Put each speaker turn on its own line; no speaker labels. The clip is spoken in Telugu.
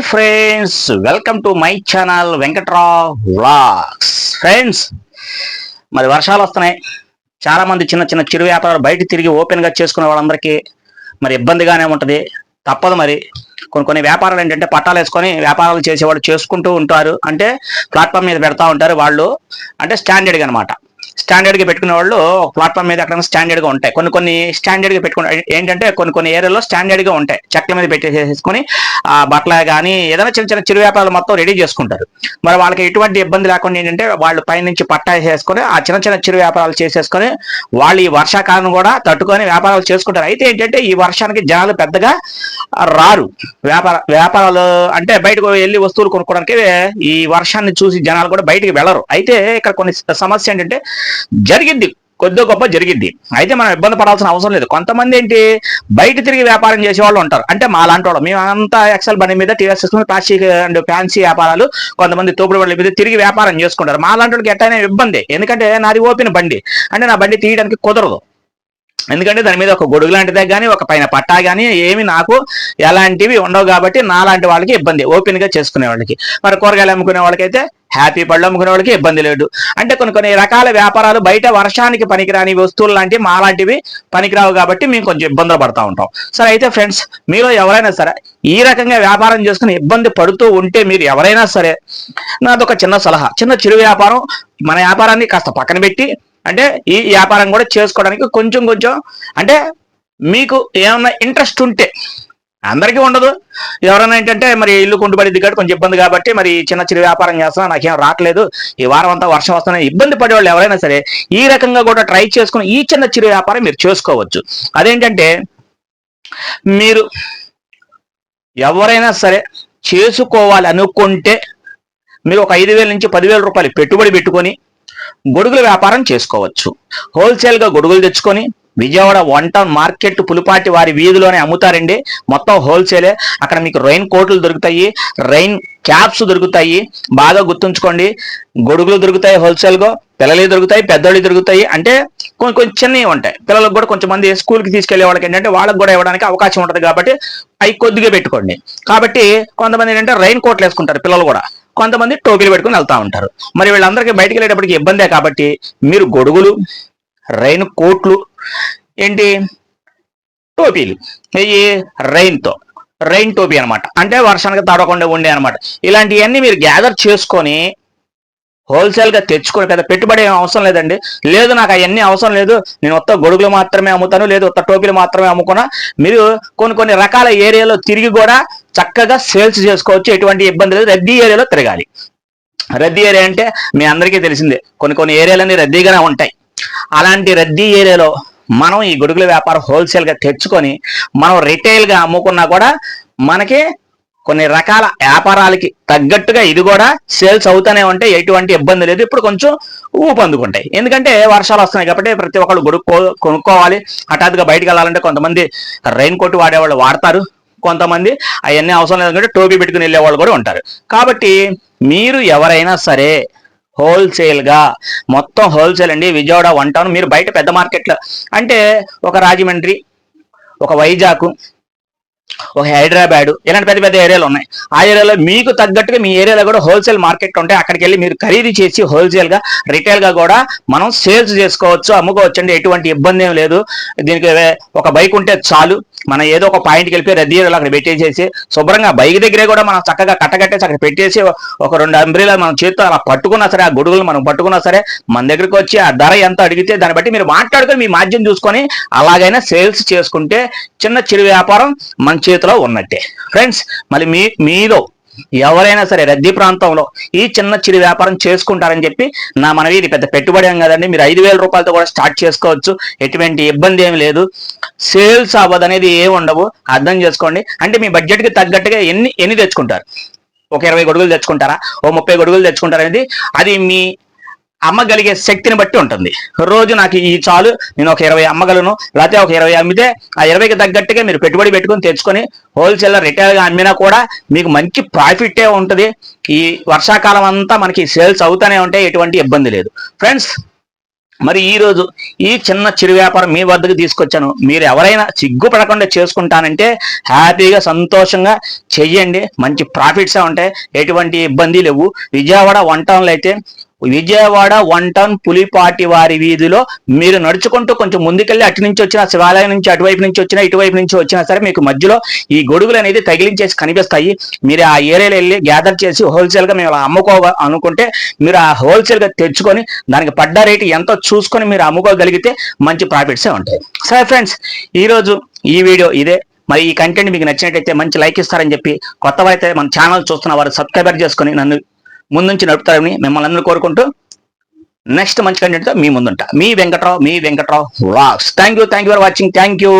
Hi friends welcome to my channel Venkatrao vlogs. Friends మరి వర్షాలు వస్తున్నాయి. చాలా మంది చిన్న చిన్న చిరు వ్యాపారాలు బయట తిరిగి ఓపెన్గా చేసుకునే వాళ్ళందరికీ మరి ఇబ్బందిగానే ఉంటది. తప్పదు మరి. కొన్ని కొన్ని వ్యాపారాలు ఏంటంటే పట్టాలు వేసుకొని వ్యాపారాలు చేసేవాళ్ళు చేసుకుంటూ ఉంటారు. అంటే ప్లాట్ఫామ్ మీద పెడతా ఉంటారు వాళ్ళు. అంటే స్టాండర్డ్గా అనమాట స్టాండర్డ్గా పెట్టుకునే వాళ్ళు ప్లాట్ఫామ్ మీద అక్కడ స్టాండర్డ్గా ఉంటాయి. కొన్ని కొన్ని స్టాండర్డ్గా పెట్టుకునే ఏంటంటే కొన్ని కొన్ని ఏరియాలో స్టాండర్డ్గా ఉంటాయి. చెట్ల మీద పెట్టేసేసుకొని ఆ బట్టల కానీ ఏదైనా చిన్న చిన్న చిరు వ్యాపారాలు మొత్తం రెడీ చేసుకుంటారు. మరి వాళ్ళకి ఎటువంటి ఇబ్బంది లేకుండా ఏంటంటే వాళ్ళు పైనుంచి పట్టా వేసేసుకొని ఆ చిన్న చిన్న చిరు వ్యాపారాలు చేసేసుకొని వాళ్ళు ఈ వర్షాకాలం కూడా తట్టుకొని వ్యాపారాలు చేసుకుంటారు. అయితే ఏంటంటే ఈ వర్షానికి జనాలు పెద్దగా రారు. వ్యాపార వ్యాపారాలు అంటే బయటకు వెళ్ళి వస్తువులు కొనుక్కోవడానికి ఈ వర్షాన్ని చూసి జనాలు కూడా బయటికి వెళ్ళరు. అయితే ఇక్కడ కొన్ని సమస్య ఏంటంటే జరిగింది కొద్ది గొప్ప జరిగింది అయితే మనం ఇబ్బంది పడాల్సిన అవసరం లేదు. కొంతమంది ఏంటి బయట తిరిగి వ్యాపారం చేసే వాళ్ళు ఉంటారు. అంటే మా లాంటి వాళ్ళు. మేము అంతా ఎక్సెల్ బండి మీద టీఆర్ఎస్ ప్లాస్టిక్ అండ్ ఫ్యాన్సీ వ్యాపారాలు కొంతమంది తోపుడు బండ్ల మీద తిరిగి వ్యాపారం చేసుకుంటారు. మా లాంటి వాళ్ళకి ఎట్టయినా ఇబ్బంది. ఎందుకంటే నాది ఓపెన్ బండి. అంటే నా బండి తీయడానికి కుదరదు. ఎందుకంటే దాని మీద ఒక గొడుగు లాంటిదే కానీ ఒక పైన పట్టా కానీ ఏమి నాకు ఎలాంటివి ఉండవు కాబట్టి నాలాంటి వాళ్ళకి ఇబ్బంది ఓపెన్గా చేసుకునే వాళ్ళకి. మరి కూరగాయలు అమ్ముకునే వాళ్ళకైతే హ్యాపీ పళ్ళు అమ్ముకునే వాళ్ళకి ఇబ్బంది లేదు. అంటే కొన్ని కొన్ని రకాల వ్యాపారాలు బయట వర్షానికి పనికిరాని వస్తువులు లాంటివి మాలాంటివి పనికిరావు కాబట్టి మేము కొంచెం ఇబ్బందులు పడతా ఉంటాం. సరే అయితే ఫ్రెండ్స్ మీలో ఎవరైనా సరే ఈ రకంగా వ్యాపారం చేసుకుని ఇబ్బంది పడుతూ ఉంటే మీరు ఎవరైనా సరే నాదొక చిన్న సలహా చిన్న చిరు వ్యాపారం మన వ్యాపారాన్ని కాస్త పక్కన పెట్టి అంటే ఈ వ్యాపారం కూడా చేసుకోవడానికి కొంచెం కొంచెం అంటే మీకు ఏమన్నా ఇంట్రెస్ట్ ఉంటే అందరికీ ఉండదు. ఎవరైనా ఏంటంటే మరి ఇల్లు కుంటుబడి దిగట్టు కొంచెం ఇబ్బంది కాబట్టి మరి చిన్న చిన్న వ్యాపారం చేస్తున్నా నాకేం రావట్లేదు. ఈ వారం అంతా వర్షం వస్తున్నా ఇబ్బంది పడేవాళ్ళు ఎవరైనా సరే ఈ రకంగా కూడా ట్రై చేసుకుని ఈ చిన్న చిరు వ్యాపారం మీరు చేసుకోవచ్చు. అదేంటంటే మీరు ఎవరైనా సరే చేసుకోవాలి అనుకుంటే మీరు ఒక ఐదు వేల నుంచి పదివేల రూపాయలు పెట్టుబడి పెట్టుకొని గొడుగుల వ్యాపారం చేసుకోవచ్చు. హోల్సేల్గా గొడుగులు తెచ్చుకొని Vijayawada one town market Pulipati వారి వీధిలోనే అమ్ముతారండి. మొత్తం హోల్సేలే అక్కడ మీకు రైన్ కోట్లు దొరుకుతాయి. రైన్ క్యాప్స్ దొరుకుతాయి. బాగా గుర్తుంచుకోండి. గొడుగులు దొరుకుతాయి హోల్సేల్గా పిల్లలు దొరుకుతాయి పెద్దోళ్ళు దొరుకుతాయి. అంటే కొన్ని కొంచెం చిన్నవి ఉంటాయి. పిల్లలకు కూడా కొంచెం మంది స్కూల్కి తీసుకెళ్ళే వాళ్ళకి ఏంటంటే వాళ్ళకి కూడా ఇవ్వడానికి అవకాశం ఉంటుంది కాబట్టి అవి కొద్దిగా పెట్టుకోండి. కాబట్టి కొంతమంది ఏంటంటే రైన్ కోట్లు వేసుకుంటారు పిల్లలు కూడా. కొంతమంది టోపీలు పెట్టుకుని వెళ్తా ఉంటారు. మరి వీళ్ళందరికీ బయటికి వెళ్ళేటప్పటికి ఇబ్బందే కాబట్టి మీరు గొడుగులు రైన్ కోట్లు ఏంటి? టోపీలు. ఇవి రైన్తో రైన్ టోపీ అనమాట అంటే వర్షానికి తడవకుండా ఉండే అనమాట ఇలాంటివన్నీ మీరు గ్యాదర్ చేసుకొని హోల్సేల్గా తెచ్చుకొని పెద్ద పెట్టుబడి ఏం అవసరం లేదండి. లేదు నాకు అవన్నీ అవసరం లేదు నేను కొత్త గొడుగులు మాత్రమే అమ్ముతాను లేదు కొత్త టోపీలు మాత్రమే అమ్ముకున్నా. మీరు కొన్ని కొన్ని రకాల ఏరియాలో తిరిగి కూడా చక్కగా సేల్స్ చేసుకోవచ్చు ఎటువంటి ఇబ్బంది లేదు రద్దీ ఏరియాలో తిరగాలి. రద్దీ ఏరియా అంటే మీ అందరికీ తెలిసిందే కొన్ని కొన్ని ఏరియాలన్నీ రద్దీగానే ఉంటాయి. అలాంటి రద్దీ ఏరియాలో మనం ఈ గొడుగుల వ్యాపారం హోల్సేల్గా తెచ్చుకొని మనం రిటైల్గా అమ్ముకున్నా కూడా మనకి కొన్ని రకాల వ్యాపారాలకి తగ్గట్టుగా ఇది కూడా సేల్స్ అవుతూనే ఉంటే ఎటువంటి ఇబ్బంది లేదు. ఇప్పుడు కొంచెం ఊపందుకుంటాయి ఎందుకంటే వర్షాలు వస్తున్నాయి కాబట్టి ప్రతి ఒక్కళ్ళు గొడుక్కో కొనుక్కోవాలి. హఠాత్తుగా బయటకు వెళ్ళాలంటే కొంతమంది రైన్ కోట్ వాడేవాళ్ళు వాడతారు. కొంతమంది అవన్నీ అవసరం లేదంటే టోపీ పెట్టుకుని వెళ్ళేవాళ్ళు కూడా ఉంటారు. కాబట్టి మీరు ఎవరైనా సరే హోల్సేల్గా మొత్తం హోల్సేల్ అండి విజయవాడ వన్ టౌన్ మీరు బయట పెద్ద మార్కెట్లో అంటే ఒక రాజమండ్రి ఒక వైజాగ్ ఒక హైదరాబాద్. ఇలాంటి పెద్ద పెద్ద ఏరియాలు ఉన్నాయి. ఆ ఏరియాలో మీకు తగ్గట్టుగా మీ ఏరియాలో కూడా హోల్సేల్ మార్కెట్ ఉంటాయి అక్కడికి వెళ్ళి మీరు ఖరీదు చేసి హోల్సేల్గా రిటైల్గా కూడా మనం సేల్స్ చేసుకోవచ్చు అమ్ముకోవచ్చు అండి. ఎటువంటి ఇబ్బంది ఏం లేదు. దీనికి ఒక బైక్ ఉంటే చాలు. మనం ఏదో ఒక పాయింట్కి వెళ్ళిపోయి రద్దీ అక్కడ పెట్టేసేసి శుభ్రంగా బైక్ దగ్గరే కూడా మనం చక్కగా కట్టగట్టేసి అక్కడ పెట్టేసి ఒక రెండు అంబ్రీలా మనం చేతితో అలా పట్టుకున్నా సరే ఆ గొడుగులు మనం పట్టుకున్నా సరే మన దగ్గరికి వచ్చి ఆ ధర ఎంత అడిగితే దాన్ని బట్టి మీరు మాట్లాడుకొని మీ మాధ్యం చూసుకొని అలాగైనా సేల్స్ చేసుకుంటే చిన్న చిరు వ్యాపారం మన చేతిలో ఉన్నట్టే. ఫ్రెండ్స్ మళ్ళీ మీ మీలో ఎవరైనా సరే రద్దీ ప్రాంతంలో ఈ చిన్న చిరు వ్యాపారం చేసుకుంటారని చెప్పి నా మనవి ఇది పెద్ద పెట్టుబడి ఏం కదండి. మీరు ఐదు వేల రూపాయలతో కూడా స్టార్ట్ చేసుకోవచ్చు. ఎటువంటి ఇబ్బంది ఏమి లేదు. సేల్స్ అవ్వదు అనేది ఏమి ఉండవు. అర్థం చేసుకోండి. అంటే మీ బడ్జెట్కి తగ్గట్టుగా ఎన్ని ఎన్ని తెచ్చుకుంటారు? ఒక ఇరవై గొడుగులు తెచ్చుకుంటారా? ఓ ముప్పై గొడుగులు తెచ్చుకుంటారా అనేది అది మీ అమ్మగలిగే శక్తిని బట్టి ఉంటుంది. రోజు నాకు ఈ చాలు నేను ఒక ఇరవై అమ్మగలను లేకపోతే ఒక ఇరవై అమ్మితే ఆ ఇరవైకి తగ్గట్టుగా మీరు పెట్టుబడి పెట్టుకొని తెచ్చుకొని హోల్సేల్లో రిటైల్గా అమ్మినా కూడా మీకు మంచి ప్రాఫిటే ఉంటుంది. ఈ వర్షాకాలం అంతా మనకి సేల్స్ అవుతూనే ఉంటాయి ఎటువంటి ఇబ్బంది లేదు. ఫ్రెండ్స్ మరి ఈరోజు ఈ చిన్న చిరు వ్యాపారం మీ వద్దకు తీసుకొచ్చాను. మీరు ఎవరైనా సిగ్గుపడకుండా చేసుకుంటానంటే హ్యాపీగా సంతోషంగా చెయ్యండి. మంచి ప్రాఫిట్సే ఉంటాయి. ఎటువంటి ఇబ్బంది లేవు. విజయవాడ వన్ టౌన్లో అయితే విజయవాడ వన్ టౌన్ పులిపాటి వారి వీధిలో మీరు నడుచుకుంటూ కొంచెం ముందుకెళ్ళి అటు నుంచి వచ్చిన శివాలయం నుంచి అటువైపు నుంచి వచ్చినా ఇటువైపు నుంచి వచ్చినా సరే మీకు మధ్యలో ఈ గొడుగులు అనేది తగిలించేసి కనిపిస్తాయి. మీరు ఆ ఏరియాలో వెళ్ళి గ్యాదర్ చేసి హోల్సేల్గా మేము అమ్ముకో అనుకుంటే మీరు ఆ హోల్సేల్గా తెచ్చుకొని దానికి పడ్డ రేటు ఎంతో చూసుకొని మీరు అమ్ముకోగలిగితే మంచి ప్రాఫిట్సే ఉంటాయి. సరే ఫ్రెండ్స్ ఈరోజు ఈ వీడియో ఇదే. మరి ఈ కంటెంట్ మీకు నచ్చినట్టయితే మంచి లైక్ ఇస్తారని చెప్పి కొత్త వారైతే మన ఛానల్ చూస్తున్న వారు సబ్స్క్రైబర్ చేసుకొని నన్ను ముందుంచి నడుపుతారని మిమ్మల్ని అందరూ కోరుకుంటూ నెక్స్ట్ మంచి కంటెంట్తో మీ ముందుంటా. మీ వెంకట్రావు మీ Venkatrao vlogs thank you thank you for watching thank you